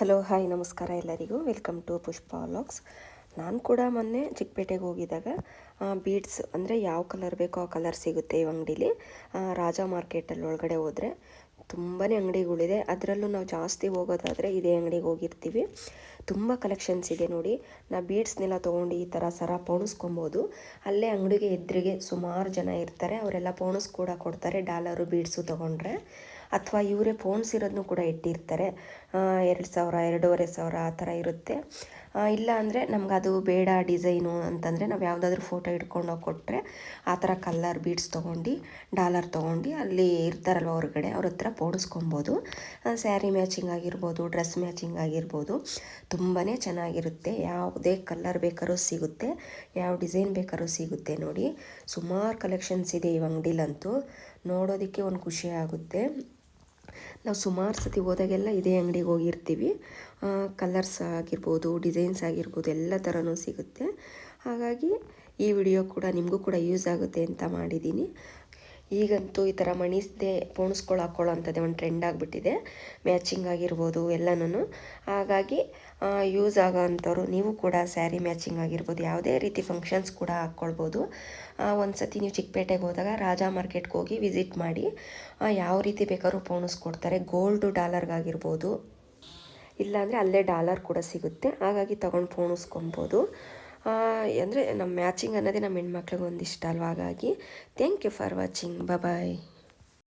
Hello hi ನಮಸ್ಕಾರ ಎಲ್ಲರಿಗೂ. Welcome to Pushpa vlogs ನಾನು ಕೂಡ ಮೊನ್ನೆ ಚಿಕ್ಕಪೇಟೆಗೆ ಹೋಗಿದ್ದಾಗ ಬೀಡ್ಸ್ ಅಂದರೆ ಯಾವ ಕಲರ್ ಬೇಕೋ ಆ ಕಲರ್ ಸಿಗುತ್ತೆ ಈ ಅಂಗಡೀಲಿ. ರಾಜಾ ಮಾರ್ಕೆಟಲ್ಲಿ ಒಳಗಡೆ ಹೋದರೆ ತುಂಬಾ ಅಂಗಡಿಗಳಿದೆ. ಅದರಲ್ಲೂ ನಾವು ಜಾಸ್ತಿ ಹೋಗೋದಾದರೆ ಇದೇ ಅಂಗಡಿಗೆ ಹೋಗಿರ್ತೀವಿ. ತುಂಬ ಕಲೆಕ್ಷನ್ಸ್ ಇದೆ ನೋಡಿ. ನಾ ಬೀಡ್ಸ್ನೆಲ್ಲ ತೊಗೊಂಡು ಈ ಥರ ಸರ ಪೋಣಿಸ್ಕೊಬೋದು ಅಲ್ಲೇ ಅಂಗಡಿಗೆ ಎದುರಿಗೆ ಸುಮಾರು ಜನ ಇರ್ತಾರೆ. ಅವರೆಲ್ಲ ಪೋಣಿಸ್ ಕೂಡ ಕೊಡ್ತಾರೆ. ಡಾಲರು ಬೀಡ್ಸು ತೊಗೊಂಡ್ರೆ. ಅಥವಾ ಇವರೇ ಫೋನ್ಸ್ ಇರೋದನ್ನು ಕೂಡ ಇಟ್ಟಿರ್ತಾರೆ. ಎರಡು ಸಾವಿರ, ಎರಡೂವರೆ ಸಾವಿರ ಆ ಥರ ಇರುತ್ತೆ. ಇಲ್ಲ ಅಂದರೆ ನಮ್ಗೆ ಅದು ಬೇಡ ಡಿಸೈನು ಅಂತಂದರೆ ನಾವು ಯಾವುದಾದ್ರೂ ಫೋಟೋ ಹಿಡ್ಕೊಂಡು ಕೊಟ್ಟರೆ ಆ ಥರ ಕಲ್ಲರ್ ಬೀಡ್ಸ್ ತೊಗೊಂಡು ಡಾಲರ್ ತೊಗೊಂಡು ಅಲ್ಲಿ ಇರ್ತಾರಲ್ವ ಹೊರಗಡೆ ಅವ್ರ ಹತ್ರ ಪೋಣಿಸ್ಕೊಬೋದು. ಸ್ಯಾರಿ ಮ್ಯಾಚಿಂಗ್ ಆಗಿರ್ಬೋದು ಡ್ರೆಸ್ ಮ್ಯಾಚಿಂಗ್ ಆಗಿರ್ಬೋದು. ತುಂಬಾ ಚೆನ್ನಾಗಿರುತ್ತೆ. ಯಾವುದೇ ಕಲ್ಲರ್ ಬೇಕಾದ್ರೂ ಸಿಗುತ್ತೆ. ಯಾವ ಡಿಸೈನ್ ಬೇಕಾದ್ರೂ ಸಿಗುತ್ತೆ ನೋಡಿ. ಸುಮಾರು ಕಲೆಕ್ಷನ್ಸ್ ಇದೆ ಈ ಅಂಗಡಿಲಂತೂ. ನೋಡೋದಕ್ಕೆ ಒಂದು ಖುಷಿ ಆಗುತ್ತೆ. ನಾವು ಸುಮಾರು ಸತಿ ಹೋದಾಗೆಲ್ಲ ಇದೇ ಅಂಗಡಿಗೆ ಹೋಗಿರ್ತೀವಿ. ಕಲರ್ಸ್ ಆಗಿರ್ಬೋದು ಡಿಸೈನ್ಸ್ ಆಗಿರ್ಬೋದು ಎಲ್ಲ ಥರನೂ ಸಿಗುತ್ತೆ. ಹಾಗಾಗಿ ಈ ವಿಡಿಯೋ ಕೂಡ ನಿಮಗೂ ಕೂಡ ಯೂಸ್ ಆಗುತ್ತೆ ಅಂತ ಮಾಡಿದ್ದೀನಿ ಈಗಂತೂ ಈ ಥರ ಮಣಿಸ್ದೆ ಪೋಣಿಸ್ಕೊಳ್ಳೋ ಹಾಕ್ಕೊಳ್ಳೋ ಅಂಥದ್ದೇ ಒಂದು ಟ್ರೆಂಡ್ ಆಗಿಬಿಟ್ಟಿದೆ. ಮ್ಯಾಚಿಂಗ್ ಆಗಿರ್ಬೋದು ಎಲ್ಲನೂ ಹಾಗಾಗಿ ಯೂಸ್ ಆಗೋ ಅಂಥವ್ರು ನೀವು ಕೂಡ ಸ್ಯಾರಿ ಮ್ಯಾಚಿಂಗ್ ಆಗಿರ್ಬೋದು. ಯಾವುದೇ ರೀತಿ ಫಂಕ್ಷನ್ಸ್ ಕೂಡ ಹಾಕ್ಕೊಳ್ಬೋದು. ಒಂದು ಸತಿ ನೀವು ಚಿಕ್ಕಪೇಟೆಗೆ ಹೋದಾಗ ರಾಜಾ ಮಾರ್ಕೆಟ್ಗೆ ಹೋಗಿ ವಿಸಿಟ್ ಮಾಡಿ ಯಾವ ರೀತಿ ಬೇಕಾದ್ರೂ ಪೋಣಿಸ್ಕೊಡ್ತಾರೆ. ಗೋಲ್ಡು ಡಾಲರ್ಗಾಗಿರ್ಬೋದು ಇಲ್ಲಾಂದರೆ ಅಲ್ಲೇ ಡಾಲರ್ ಕೂಡ ಸಿಗುತ್ತೆ. ಹಾಗಾಗಿ ತೊಗೊಂಡು ಪೋಣಿಸ್ಕೊಬೋದು ಅಂದರೆ ನಮ್ಮ ಮ್ಯಾಚಿಂಗ್ ಅನ್ನೋದೇ ನಮ್ಮ ಹೆಣ್ಮಕ್ಳಿಗೆ ಒಂದು ಇಷ್ಟ ಅಲ್ವಾ ಹಾಗಾಗಿ thank you for watching bye